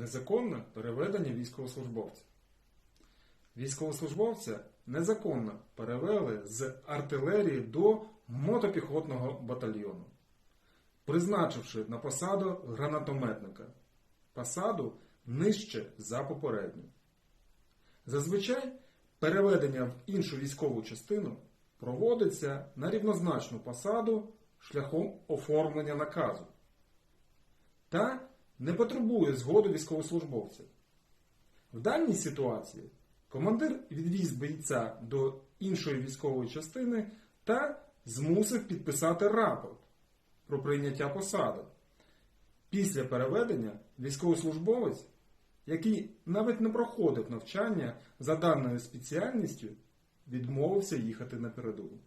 Незаконне переведення військовослужбовця. Військовослужбовця незаконно перевели з артилерії до мотопіхотного батальйону, призначивши на посаду гранатометника, посаду нижче за попередню. Зазвичай переведення в іншу військову частину проводиться на рівнозначну посаду шляхом оформлення наказу та не потребує згоди військовослужбовця. В даній ситуації командир відвіз бійця до іншої військової частини та змусив підписати рапорт про прийняття посади. Після переведення військовослужбовець, який навіть не проходив навчання за даною спеціальністю, відмовився їхати на передову.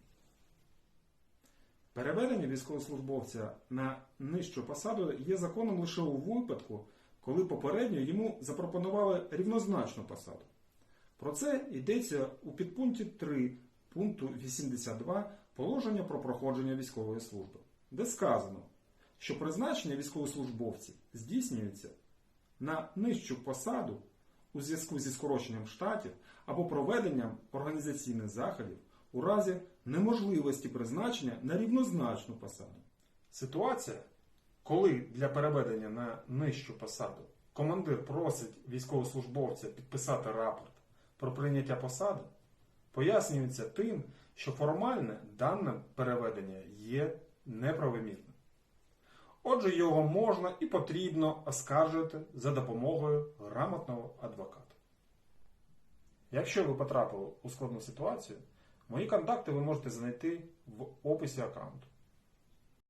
Переведення військовослужбовця на нижчу посаду є законом лише у випадку, коли попередньо йому запропонували рівнозначну посаду. Про це йдеться у підпункті 3 пункту 82 положення про проходження військової служби, де сказано, що призначення військовослужбовців здійснюється на нижчу посаду у зв'язку зі скороченням штатів або проведенням організаційних заходів у разі неможливості призначення на рівнозначну посаду. Ситуація, коли для переведення на нижчу посаду командир просить військовослужбовця підписати рапорт про прийняття посади, пояснюється тим, що формальне дане переведення є неправомірним. Отже, його можна і потрібно оскаржувати за допомогою грамотного адвоката. Якщо ви потрапили у складну ситуацію, мої контакти ви можете знайти в описі аккаунту.